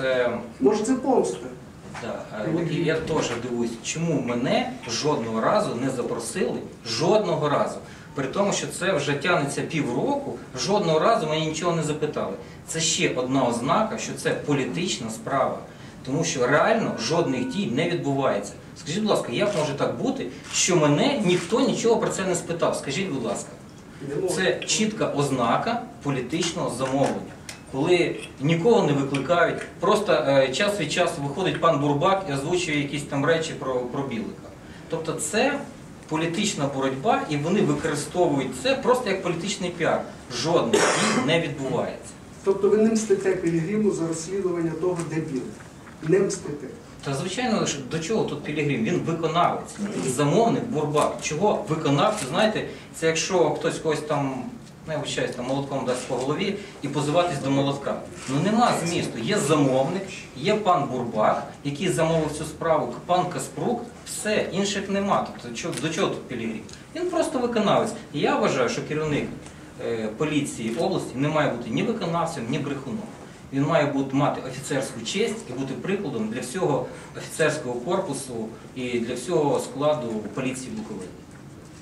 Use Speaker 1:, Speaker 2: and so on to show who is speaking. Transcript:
Speaker 1: це
Speaker 2: Може це помста?
Speaker 1: Да, е, от і я теж дивуюсь, чому мене жодного разу не запросили, жодного разу. При тому, що це вже тягнеться півроку, жодного разу мені нічого не запитали. Це ще одна ознака, що це політична справа. Тому що реально жодних дій не відбувається. Скажіть, будь ласка, як може так бути, що мене ніхто нічого про це не спитав? Скажіть, будь ласка. Це чітка ознака політичного замовлення. Коли нікого не викликають, просто е, час від часу виходить пан Бурбак і озвучує якісь там речі про, про Білика. Тобто це політична боротьба, і вони використовують це просто як політичний піар. Жодних дій не відбувається.
Speaker 2: Тобто ви не мстите Пілігриму за розслідування того, де білий. Не мстите.
Speaker 1: Та звичайно, до чого тут Пілігрим? Він виконавець, замовник Бурбак. Чого виконавцю? Знаєте, це якщо хтось когось там, не вибачаюсь, там молотком дасть по голові і позиватись до молотка. Ну нема змісту. Є замовник, є пан Бурбак, який замовив цю справу, пан Каспрук, все, інших нема. Тобто до чого тут Пілігрим? Він просто виконавець. І я вважаю, що керівник е, поліції області не має бути ні виконавцем, ні брехуном. Він має мати офіцерську честь і бути прикладом для всього офіцерського корпусу і для всього складу поліції Буковини.